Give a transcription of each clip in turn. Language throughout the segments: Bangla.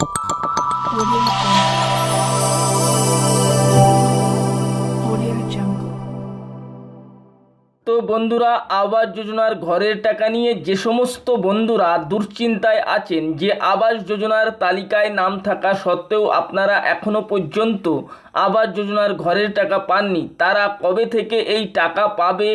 Audio বন্ধুরা, আবাস যোজনার ঘরের টাকা নিয়ে যে সমস্ত বন্ধুরা দুশ্চিন্তায় আছেন, যে আবাস যোজনার তালিকায় নাম থাকা সত্ত্বেও আপনারা এখনও পর্যন্ত আবাস যোজনার ঘরের টাকা পাননি, তারা কবে থেকে এই টাকা পাবে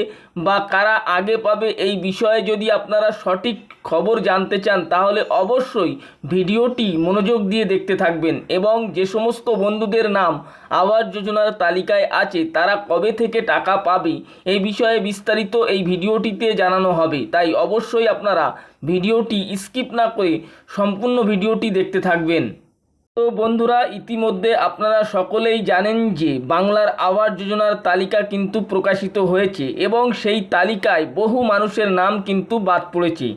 বা কারা আগে পাবে এই বিষয়ে যদি আপনারা সঠিক খবর জানতে চান, তাহলে অবশ্যই ভিডিওটি মনোযোগ দিয়ে দেখতে থাকবেন এবং যে সমস্ত বন্ধুদের নাম আবাস যোজনার তালিকায় আছে, তারা কবে থেকে টাকা পাবে, এই বিষয়ে বিস্তারিত এই ভিডিওটিতে জানানো হবে। তাই অবশ্যই আপনারা ভিডিওটি স্কিপ না করে সম্পূর্ণ ভিডিওটি দেখতে থাকবেন। তো বন্ধুরা, ইতিমধ্যে আপনারা সকলেই জানেন যে বাংলার আবাস যোজনার তালিকা কিন্তু প্রকাশিত হয়েছে এবং সেই তালিকায় বহু মানুষের নাম কিন্তু বাদ পড়েছে।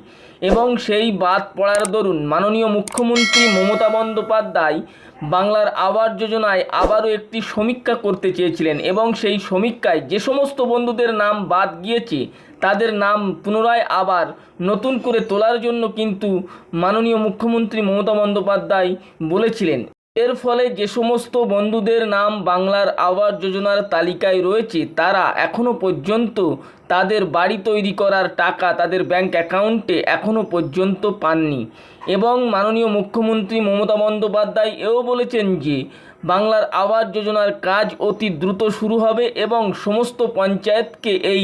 এবং সেই বাদ পড়ার দরুন মাননীয় মুখ্যমন্ত্রী মমতা বন্দ্যোপাধ্যায় বাংলার আবার যোজনায় আবারও একটি সমীক্ষা করতে চেয়েছিলেন এবং সেই সমীক্ষায় যে সমস্ত বন্ধুদের নাম বাদ গিয়েছে, তাদের নাম পুনরায় আবার নতুন করে তোলার জন্য কিন্তু মাননীয় মুখ্যমন্ত্রী মমতা বন্দ্যোপাধ্যায় বলেছিলেন। এর ফলে যে সমস্ত বন্ধুদের নাম বাংলার আবাস যোজনার তালিকায় রয়েছে, তারা এখনও পর্যন্ত তাদের বাড়ি তৈরি করার টাকা তাদের ব্যাংক অ্যাকাউন্টে এখনও পর্যন্ত পাননি। এবং মাননীয় মুখ্যমন্ত্রী মমতা বন্দ্যোপাধ্যায় এও বলেছেন যে, বাংলার আবাস যোজনার কাজ অতি দ্রুত শুরু হবে এবং সমস্ত পঞ্চায়েতকে এই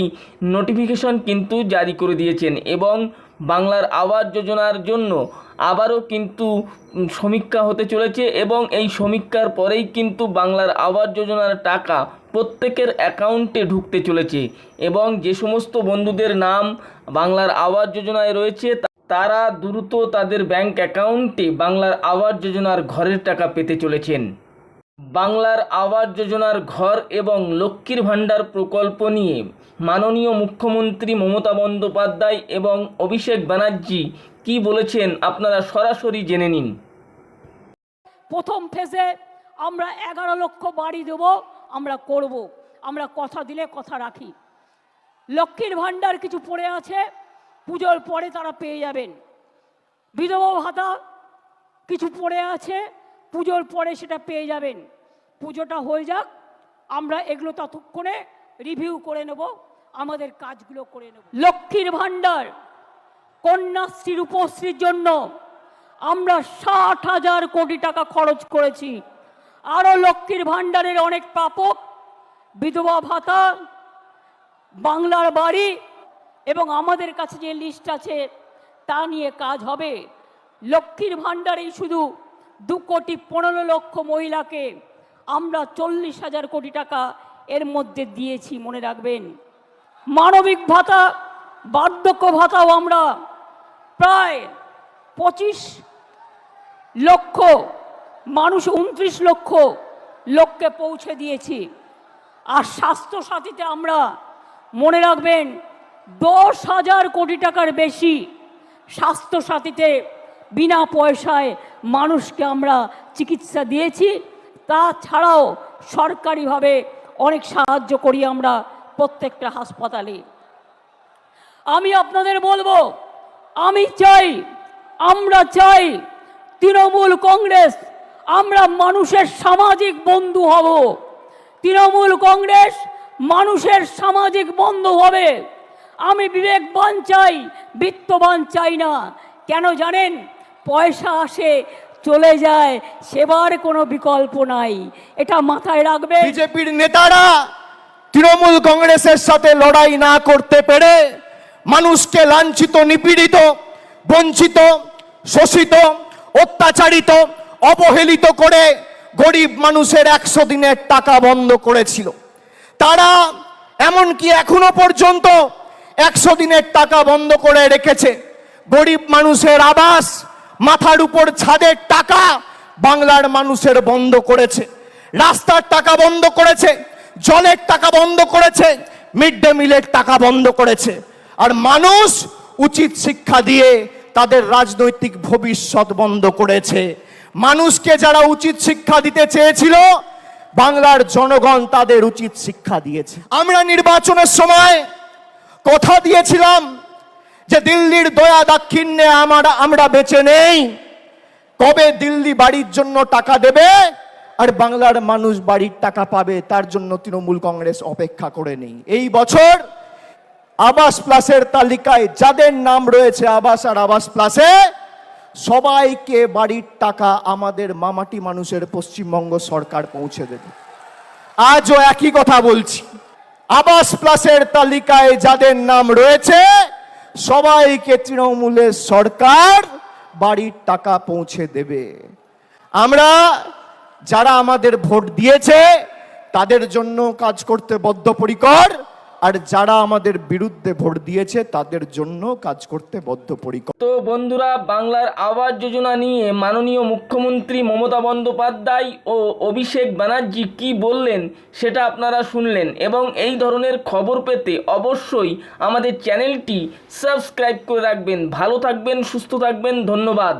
নোটিফিকেশন কিন্তু জারি করে দিয়েছেন এবং বাংলার আবাস যোজনার জন্য আবারও কিন্তু সমীক্ষা হতে চলেছে এবং এই সমীক্ষার পরেই কিন্তু বাংলার আবাস যোজনার টাকা প্রত্যেকের অ্যাকাউন্টে ঢুকতে চলেছে এবং যে সমস্ত বন্ধুদের নাম বাংলার আবাস যোজনায় রয়েছে তারা দ্রুত তাদের ব্যাংক অ্যাকাউন্টে বাংলার আবাস যোজনার ঘরের টাকা পেতে চলেছেন। বাংলার আবাস যোজনার ঘর এবং লক্ষ্মীর ভাণ্ডার প্রকল্প নিয়ে মাননীয় মুখ্যমন্ত্রী মমতা বন্দ্যোপাধ্যায় এবং অভিষেক ব্যানার্জি কি বলেছেন আপনারা সরাসরি জেনে নিন। প্রথম ফেজে আমরা এগারো লক্ষ বাড়ি দেব, আমরা করব। আমরা কথা দিলে কথা রাখি। লক্ষ্মীর ভাণ্ডার কিছু পড়ে আছে, পুজোর পরে তারা পেয়ে যাবেন। বিধবা ভাতা কিছু পড়ে আছে পুজোর পরে সেটা পেয়ে যাবেন। পুজোটা হয়ে যাক, আমরা এগুলো ততক্ষণে রিভিউ করে নেব, আমাদের কাজগুলো করে নেব। লক্ষ্মীর ভাণ্ডার, কন্যাশ্রী, রূপশ্রীর জন্য আমরা ষাট হাজার কোটি টাকা খরচ করেছি। আরও লক্ষ্মীর ভাণ্ডারের অনেক প্রাপক, বিধবা ভাতা, বাংলার বাড়ি এবং আমাদের কাছে যে লিস্ট আছে, তা নিয়ে কাজ হবে। লক্ষ্মীর ভাণ্ডারেই শুধু দু কোটি পনেরো লক্ষ মহিলাকে আমরা চল্লিশ হাজার কোটি টাকা এর মধ্যে দিয়েছি, মনে রাখবেন। মানবিক ভাতা, বার্ধক্য ভাতাও আমরা প্রায় পঁচিশ লক্ষ, মানুষ উনত্রিশ লক্ষ লোককে পৌঁছে দিয়েছি। আর স্বাস্থ্য সাথীতে আমরা, মনে রাখবেন, দশ হাজার কোটি টাকার বেশি স্বাস্থ্য সাথীতে বিনা পয়সায় মানুষকে আমরা চিকিৎসা দিয়েছি। তাছাড়াও সরকারিভাবে অনেক সাহায্য করি আমরা প্রত্যেকটা হাসপাতালে। আমি আপনাদের বলব, আমি চাই, আমরা চাই তৃণমূল কংগ্রেস, আমরা মানুষের সামাজিক বন্ধু হব। তৃণমূল কংগ্রেস মানুষের সামাজিক বন্ধু হবে। আমি বিবেকবান চাই, বিত্তবান চাই না। কেন জানেন? পয়সা আসে, চলে যায়, সেবার কোনো বিকল্প নাই। এটা মাথায় রাখবে বিজেপির নেতারা তৃণমূল কংগ্রেসের সাথে লড়াই না করতে পেরে মানুষকে লাঞ্ছিত, নিপীড়িত, বঞ্চিত, শোষিত, অত্যাচারিত, অবহেলিত করে গরিব মানুষের একশো দিনের টাকা বন্ধ করেছিল। তারা এমনকি এখনও পর্যন্ত একশো দিনের টাকা বন্ধ করে রেখেছে। গরিব মানুষের আবাস মাথার উপর ছাদের টাকা বাংলার মানুষের বন্ধ করেছে। রাস্তার টাকা বন্ধ করেছে, জলের টাকা বন্ধ করেছে, মিড ডে মিলের টাকা বন্ধ করেছে। আর মানুষ উচিত শিক্ষা দিয়ে তাদের রাজনৈতিক ভবিষ্যৎ বন্ধ করেছে। মানুষকে যারা উচিত শিক্ষা দিতে চেয়েছিল, বাংলার জনগণ তাদের উচিত শিক্ষা দিয়েছে। আমরা নির্বাচনের সময় কথা দিয়েছিলাম যে দিল্লির দয়া দাক্ষিণ্যে আমরা আমরা বেঁচে নেই। কবে দিল্লি বাড়ির জন্য টাকা দেবে? আর বাংলার মানুষ বাড়ির টাকা পাবে, তার জন্য তৃণমূল কংগ্রেস অপেক্ষা করে নেই। এই বছর আবাস প্লাসের তালিকায় যাদের নাম রয়েছে আবাস আর আবাস প্লাসে, সবাইকে বাড়ির টাকা আমাদের মামাটি মানুষের পশ্চিমবঙ্গ সরকার পৌঁছে দেবে। আজও একই কথা বলছি। আবাস প্লাসের তালিকায় যাদের নাম রয়েছে সবাইকে তৃণমূলের সরকার বাড়ির টাকা পৌঁছে দেবে। আমরা যারা আমাদের ভোট দিয়েছে, তাদের জন্য কাজ করতে বদ্ধপরিকর। আর যারা আমাদের বিরুদ্ধে ভোট দিয়েছে, তাদের জন্য কাজ করতে বদ্ধপরিকর। তো বন্ধুরা, বাংলার আবাস যোজনা নিয়ে মাননীয় মুখ্যমন্ত্রী মমতা বন্দ্যোপাধ্যায় ও অভিষেক ব্যানার্জি কি বললেন, সেটা আপনারা শুনলেন। এবং এই ধরনের খবর পেতে অবশ্যই আমাদের চ্যানেলটি সাবস্ক্রাইব করে রাখবেন। ভালো থাকবেন, সুস্থ থাকবেন, ধন্যবাদ।